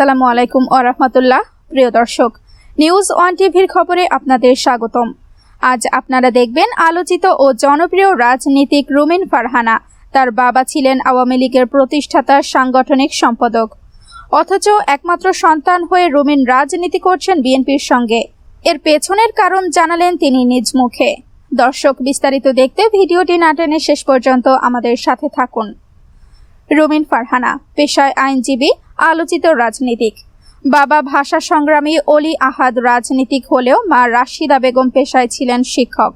আসসালামু আলাইকুম রহমতুল্লাহ, প্রিয় দর্শক। নিউজ ওয়ান টিভির খবরে আপনাদের স্বাগতম। আজ আপনারা দেখবেন আলোচিত ও জনপ্রিয় রাজনীতিক রুমিন ফারহানা। তার বাবা ছিলেন আওয়ামী লীগের প্রতিষ্ঠাতা সাংগঠনিক সম্পাদক। অথচ একমাত্র সন্তান হয়ে রুমিন রাজনীতি করছেন বিএনপির সঙ্গে। এর পেছনের কারণ জানালেন তিনি নিজ মুখে। দর্শক, বিস্তারিত দেখতে ভিডিওটি না টেনে শেষ পর্যন্ত আমাদের সাথে থাকুন। রুমিন ফারহানা, পেশায় আইনজীবী আলোচিত রাজনীতিক। বাবা ভাষা সংগ্রামী অলি আহাদ রাজনীতিক হলেও মা রাশিদা বেগম পেশায় ছিলেন শিক্ষক।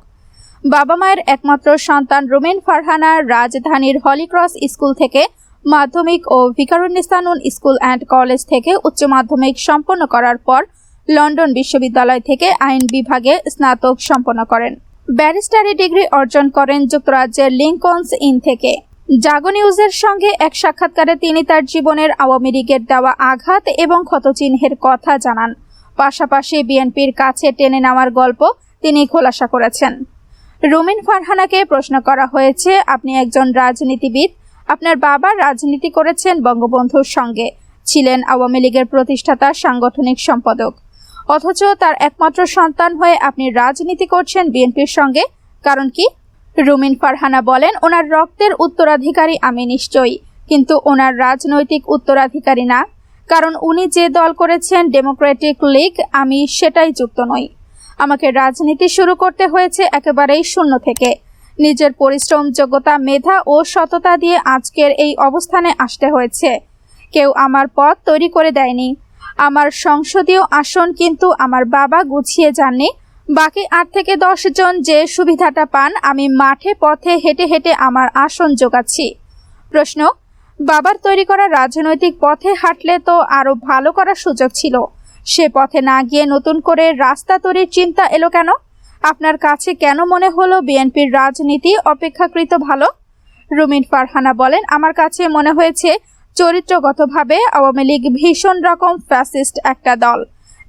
বাবা মায়ের একমাত্র সন্তান রুমিন ফারহানা রাজধানীর হলিক্রস স্কুল থেকে মাধ্যমিক ও ভিকারুন্নিস্তানুন স্কুল অ্যান্ড কলেজ থেকে উচ্চ মাধ্যমিক সম্পন্ন করার পর লন্ডন বিশ্ববিদ্যালয় থেকে আইন বিভাগে স্নাতক সম্পন্ন করেন। ব্যারিস্টারি ডিগ্রি অর্জন করেন যুক্তরাজ্যের লিঙ্কনস ইন থেকে। জাগো নিউজের সঙ্গে এক সাক্ষাৎকারে তিনি তার জীবনের আওয়ামী লীগের দেওয়া আঘাত এবং ক্ষতচিহ্নের কথা জানান। পাশাপাশি বিএনপির কাছে টেনে নেওয়ার গল্প তিনি খোলাসা করেছেন। রুমিন ফারহানাকে প্রশ্ন করা হয়েছে, আপনি একজন রাজনীতিবিদ, আপনার বাবা রাজনীতি করেছেন বঙ্গবন্ধুর সঙ্গে, ছিলেন আওয়ামী লীগের প্রতিষ্ঠাতা, সাংগঠনিক সম্পাদক। অথচ তার একমাত্র সন্তান হয়ে আপনি রাজনীতি করছেন বিএনপির সঙ্গে, কারণ কি? রুমিন ফারহানা বলেন, ওনার রক্তের উত্তরাধিকারী আমি নিশ্চয়ই, কিন্তু ওনার রাজনৈতিক উত্তরাধিকারী না। কারণ উনি যে দল করেছেন ডেমোক্রেটিক লীগ, আমি সেটাই যুক্ত নই। আমাকে রাজনীতি শুরু করতে হয়েছে একেবারেই শূন্য থেকে। নিজের পরিশ্রম, যোগ্যতা, মেধা ও সততা দিয়ে আজকের এই অবস্থানে আসতে হয়েছে। কেউ আমার পথ তৈরি করে দেয়নি। আমার সংসদীয় আসন কিন্তু আমার বাবা গুছিয়ে যাননি। বাকি আট থেকে দশ জন যে সুবিধাটা পান, আমি মাঠে পথে হেঁটে হেঁটে আমার আসন জোগাচ্ছি। প্রশ্ন, বাবার তৈরি করা রাজনৈতিক পথে হাঁটলে তো আরও ভালো করার সুযোগ ছিল। সে পথে না গিয়ে নতুন করে রাস্তা তৈরির চিন্তা এলো কেন? আপনার কাছে কেন মনে হলো বিএনপির রাজনীতি অপেক্ষাকৃত ভালো? রুমিন ফারহানা বলেন, আমার কাছে মনে হয়েছে চরিত্রগতভাবে আওয়ামী লীগ ভীষণ রকম ফ্যাসিস্ট একটা দল।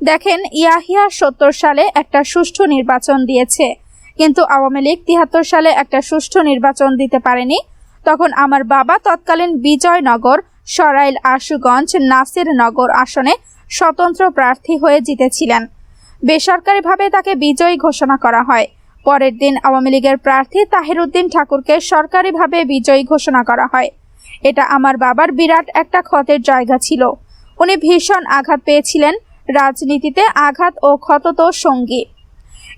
দেখেন, ইয়াহিয়া সত্তর সালে একটা সুষ্ঠু নির্বাচন দিয়েছে। কিন্তু আওয়ামী লীগ তিয়াত্তর সালে একটা সুষ্ঠু নির্বাচন দিতে পারেনি। তখন আমার বাবা তৎকালীন বিজয়নগর, সরাইল আশুগঞ্জ, নাসিরনগর আসনে স্বতন্ত্র প্রার্থী হয়ে জিতেছিলেন। বেসরকারিভাবে তাকে বিজয়ী ঘোষণা করা হয়। পরের দিন আওয়ামী লীগের প্রার্থী তাহিরুদ্দিন ঠাকুরকে সরকারিভাবে বিজয়ী ঘোষণা করা হয়। এটা আমার বাবার বিরাট একটা ক্ষতের জায়গা ছিল। উনি ভীষণ আঘাত পেয়েছিলেন। রাজনীতিতে আঘাত ও ক্ষত তো সঙ্গী।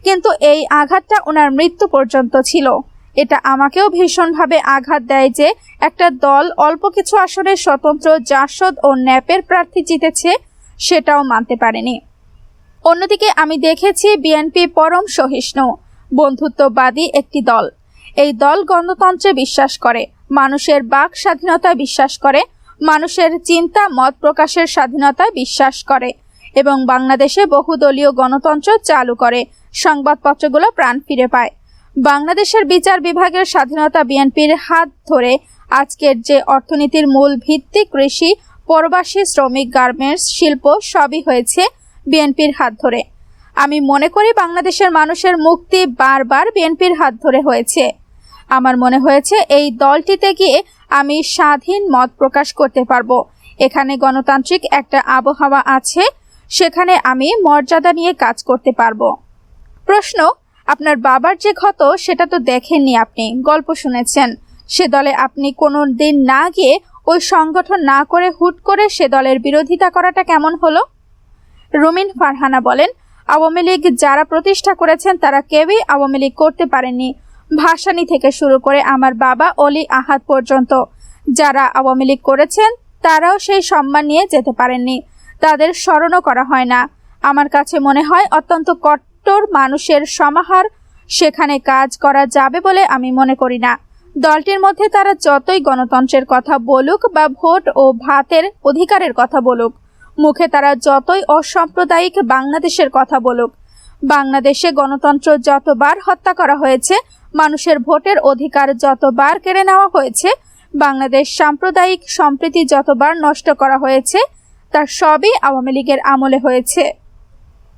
কিন্তু এই আঘাতটা ওনার মৃত্যু পর্যন্ত ছিল। এটা আমাকেও ভীষণভাবে আঘাত দেয় যে একটা দল অল্প কিছু আসনে স্বতন্ত্র জাসদ ও ন্যাপের প্রার্থী জিতেছে, সেটাও মানতে পারেনি। অন্যদিকে আমি দেখেছি বিএনপি পরম সহিষ্ণু, বন্ধুত্ববাদী একটি দল। এই দল গণতন্ত্রে বিশ্বাস করে, মানুষের বাক স্বাধীনতায় বিশ্বাস করে, মানুষের চিন্তা মত প্রকাশের স্বাধীনতায় বিশ্বাস করে। এবং বাংলাদেশে বহুদলীয় গণতন্ত্র চালু করে। সংবাদপত্রগুলো প্রাণ ফিরে পায়। বাংলাদেশের বিচার বিভাগের স্বাধীনতা বিএনপির হাত ধরে আজকের যে অর্থনীতির মূল ভিত্তি কৃষি, পরবাসী শ্রমিক গার্মেন্টস, শিল্প, সবই হয়েছে বিএনপির হাত ধরে। আমি মনে করি বাংলাদেশের মানুষের মুক্তি বারবার বিএনপির হাত ধরে হয়েছে। আমার মনে হয়েছে এই দলটিতে গিয়ে আমি স্বাধীন মত প্রকাশ করতে পারব। এখানে গণতান্ত্রিক একটা আবহাওয়া আছে সেখানে আমি মর্যাদা নিয়ে কাজ করতে পারব। প্রশ্ন, আপনার বাবার যে ক্ষত, সেটা তো দেখেননি আপনি, গল্প শুনেছেন। সে দলে আপনি কোনো দিন না গিয়ে ওই সংগঠন না করে হুট করে সে দলের বিরোধিতা করাটা কেমন হলো? রুমিন ফারহানা বলেন, আওয়ামী লীগ যারা প্রতিষ্ঠা করেছেন, তারা কেউই আওয়ামী লীগ করতে পারেননি। ভাসানি থেকে শুরু করে আমার বাবা অলি আহাদ পর্যন্ত। যারা আওয়ামী লীগ করেছেন, তারাও সেই সম্মান নিয়ে যেতে পারেননি। তাদের স্মরণও করা হয় না। আমার কাছে মনে হয় অত্যন্ত কট্টর মানুষের সমাহার। সেখানে কাজ করা যাবে বলে আমি মনে করি না। দলটির মধ্যে তারা যতই গণতন্ত্রের কথা বলুক বা ভোট ও ভাতের অধিকারের কথা বলুক, মুখে তারা যতই অসাম্প্রদায়িক বাংলাদেশের কথা বলুক, বাংলাদেশে গণতন্ত্র যতবার হত্যা করা হয়েছে, মানুষের ভোটের অধিকার যতবার কেড়ে নেওয়া হয়েছে, বাংলাদেশ সাম্প্রদায়িক সম্প্রীতি যতবার নষ্ট করা হয়েছে তার সবই আওয়ামী লীগের আমলে হয়েছে।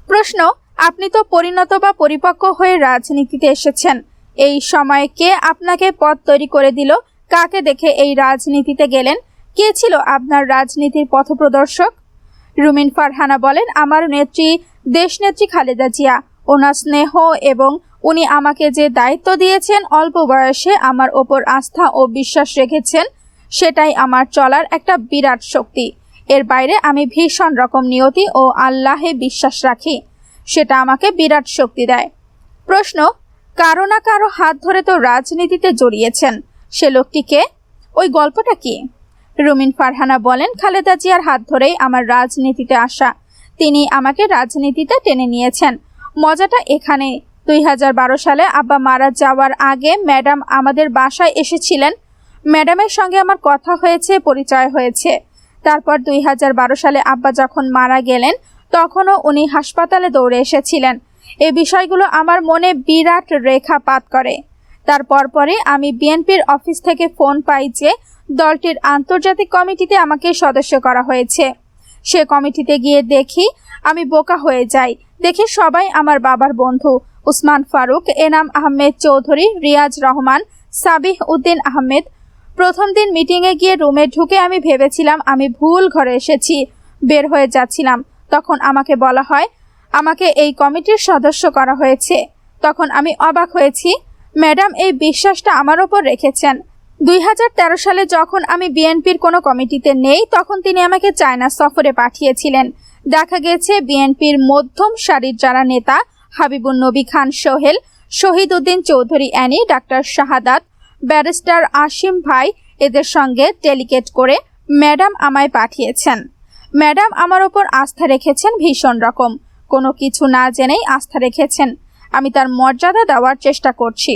প্রশ্ন, আপনি তো পরিণত বা পরিপক্ক হয়ে রাজনীতিতে এসেছেন। এই সময়ে কে আপনাকে পথ তৈরি করে দিল? কাকে দেখে এই রাজনীতিতে গেলেন? কে ছিল আপনার রাজনীতির পথপ্রদর্শক রুমিন ফারহানা বলেন, আমার নেত্রী দেশনেত্রী খালেদা জিয়া। ওনার স্নেহ এবং উনি আমাকে যে দায়িত্ব দিয়েছেন, অল্প বয়সে আমার ওপর আস্থা ও বিশ্বাস রেখেছেন, সেটাই আমার চলার একটা বিরাট শক্তি। এর বাইরে আমি ভীষণ রকম নিয়তি ও আল্লাহে বিশ্বাস রাখি। সেটা আমাকে বিরাট শক্তি দেয়। প্রশ্ন, কারও না কারও হাত ধরে তো রাজনীতিতে জড়িয়েছেন। সে লোকটিকে ওই গল্পটা কি? রুমিন ফারহানা বলেন, খালেদা জিয়ার হাত ধরেই আমার রাজনীতিতে আসা। তিনি আমাকে রাজনীতিতে টেনে নিয়েছেন। মজাটা এখানে দুই সালে আব্বা মারা যাওয়ার আগে ম্যাডাম আমাদের বাসায় এসেছিলেন। ম্যাডামের সঙ্গে আমার কথা হয়েছে, পরিচয় হয়েছে। তারপর দুই হাজার বারো সালে আব্বা যখন মারা গেলেন, তখনও উনি হাসপাতালে দৌড়ে এসেছিলেন। এই বিষয়গুলো আমার মনে বিরাট রেখাপাত করে। তারপর পরে আমি বিএনপির অফিস থেকে ফোন পাই যে, দলটির আন্তর্জাতিক কমিটিতে আমাকে সদস্য করা হয়েছে। সে কমিটিতে গিয়ে দেখি, আমি বোকা হয়ে যাই। দেখি সবাই আমার বাবার বন্ধু, উসমান ফারুক, এনাম আহমেদ চৌধুরী, রিয়াজ রহমান, সাবিহ উদ্দিন আহমেদ প্রথম দিন মিটিংয়ে গিয়ে রুমে ঢুকে আমি ভেবেছিলাম আমি ভুল ঘরে এসেছি, বের হয়ে যাচ্ছিলাম। তখন আমাকে বলা হয়, আমাকে এই কমিটির সদস্য করা হয়েছে। তখন আমি অবাক হয়েছি, ম্যাডাম এই বিশ্বাসটা আমার ওপর রেখেছেন। দুই হাজার তেরো সালে যখন আমি বিএনপির কোনো কমিটিতে নেই, তখন তিনি আমাকে চায়না সফরে পাঠিয়েছিলেন। দেখা গেছে বিএনপির মধ্যম সারির যারা নেতা হাবিবুন নবী খান, সোহেল শহীদ উদ্দিন চৌধুরী, অ্যানি, ডাক্তার শাহাদাত ব্যারিস্টার আসিম ভাই এদের সঙ্গে ডেলিগেট করে ম্যাডাম আমায় পাঠিয়েছেন। ম্যাডাম আমার ওপর আস্থা রেখেছেন ভীষণ রকম। কোনো কিছু না জেনেই আস্থা রেখেছেন। আমি তার মর্যাদা দেওয়ার চেষ্টা করছি।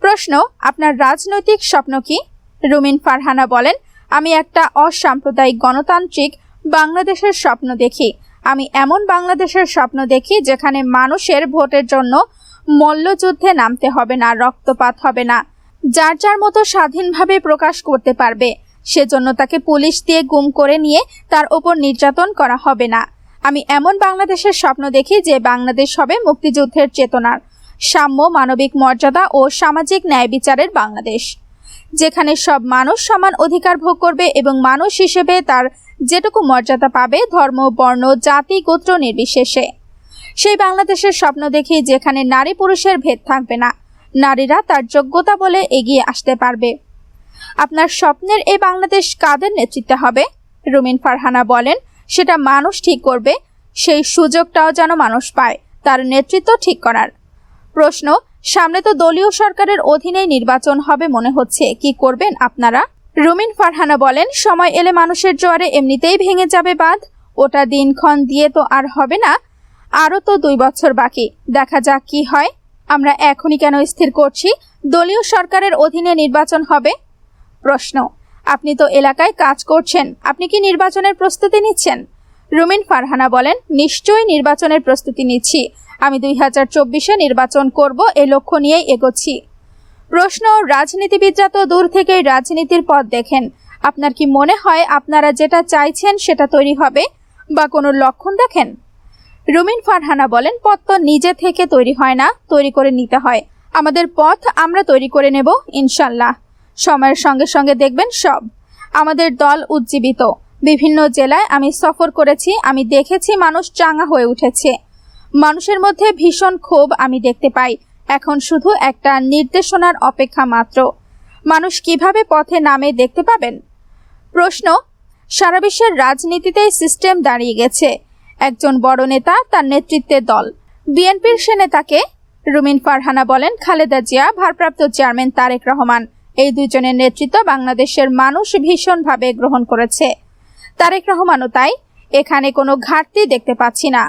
প্রশ্ন, আপনার রাজনৈতিক স্বপ্ন কি? রুমিন ফারহানা বলেন, আমি একটা অসাম্প্রদায়িক গণতান্ত্রিক বাংলাদেশের স্বপ্ন দেখি। আমি এমন বাংলাদেশের স্বপ্ন দেখি যেখানে মানুষের ভোটের জন্য মল্লযুদ্ধে নামতে হবে না, রক্তপাত হবে না। যার যার মতো স্বাধীনভাবে প্রকাশ করতে পারবে। সেজন্য তাকে পুলিশ দিয়ে গুম করে নিয়ে তার ওপর নির্যাতন করা হবে না। আমি এমন বাংলাদেশের স্বপ্ন দেখি যে বাংলাদেশ হবে মুক্তিযুদ্ধের চেতনার, সাম্য, মানবিক মর্যাদা ও সামাজিক ন্যায় বিচারের বাংলাদেশ। যেখানে সব মানুষ সমান অধিকার ভোগ করবে এবং মানুষ হিসেবে তার যেটুকু মর্যাদা পাবে ধর্ম, বর্ণ, জাতি, গোত্র নির্বিশেষে। সেই বাংলাদেশের স্বপ্ন দেখি যেখানে নারী পুরুষের ভেদ থাকবে না। নারীরা তার যোগ্যতা বলে এগিয়ে আসতে পারবে। আপনার স্বপ্নের এই বাংলাদেশ কাদের নেতৃত্বে হবে? রুমিন ফারহানা বলেন, সেটা মানুষ ঠিক করবে, সেই সুযোগটাও যেন মানুষ পায়, তার নেতৃত্ব ঠিক করার। প্রশ্ন, সামনে তো দলীয় সরকারের অধীনেই নির্বাচন হবে মনে হচ্ছে, কি করবেন আপনারা? রুমিন ফারহানা বলেন, সময় এলে মানুষের জোয়ারে এমনিতেই ভেঙে যাবে বাঁধ, ওটা দিনক্ষণ দিয়ে তো আর হবে না, আরও তো দুই বছর বাকি, দেখা যাক কি হয়। আমরা এখনই কেন স্থির করছি? দলীয় সরকারের অধীনে নির্বাচন হবে? প্রশ্ন। আপনি তো এলাকায় কাজ করছেন। আপনি কি নির্বাচনের প্রস্তুতি নিচ্ছেন? রুমিন ফারহানা বলেন, নিশ্চয়ই নির্বাচনের প্রস্তুতি নিচ্ছি। আমি দুই হাজার চব্বিশে নির্বাচন করব এই লক্ষ্য নিয়েই এগোচ্ছি। প্রশ্ন, রাজনীতিবিদরা তো দূর থেকেই রাজনীতির পথ দেখেন। আপনার কি মনে হয় আপনারা যেটা চাইছেন সেটা তৈরি হবে? বা কোনো লক্ষণ দেখেন? রুমিন ফারহানা বলেন, পথ তো নিজে থেকে তৈরি হয় না, তৈরি করে নিতে হয়। আমাদের পথ আমরা তৈরি করে নেব, ইনশাল্লাহ। সময়ের সঙ্গে সঙ্গে দেখবেন সব। আমাদের দল উজ্জীবিত। বিভিন্ন জেলায় আমি সফর করেছি, আমি দেখেছি মানুষ চাঙা হয়ে উঠেছে। মানুষের মধ্যে ভীষণ ক্ষোভ আমি দেখতে পাই। এখন শুধু একটা নির্দেশনার অপেক্ষা মাত্র। মানুষ কীভাবে পথে নামে দেখতে পাবেন? প্রশ্ন, সারা বিশ্বের রাজনীতিতে সিস্টেম দাঁড়িয়ে গেছে। একজন বড় নেতা তার নেতৃত্বে দল। বিএনপির সে নেতাকে রুমিন ফারহানা বলেন খালেদা জিয়া, ভারপ্রাপ্ত চেয়ারম্যান তারেক রহমান। এই দুজনের নেতৃত্ব বাংলাদেশের মানুষ ভীষণভাবে গ্রহণ করেছে। তারেক রহমানও তাই এখানে কোনো ঘাটতি দেখতে পাচ্ছি না।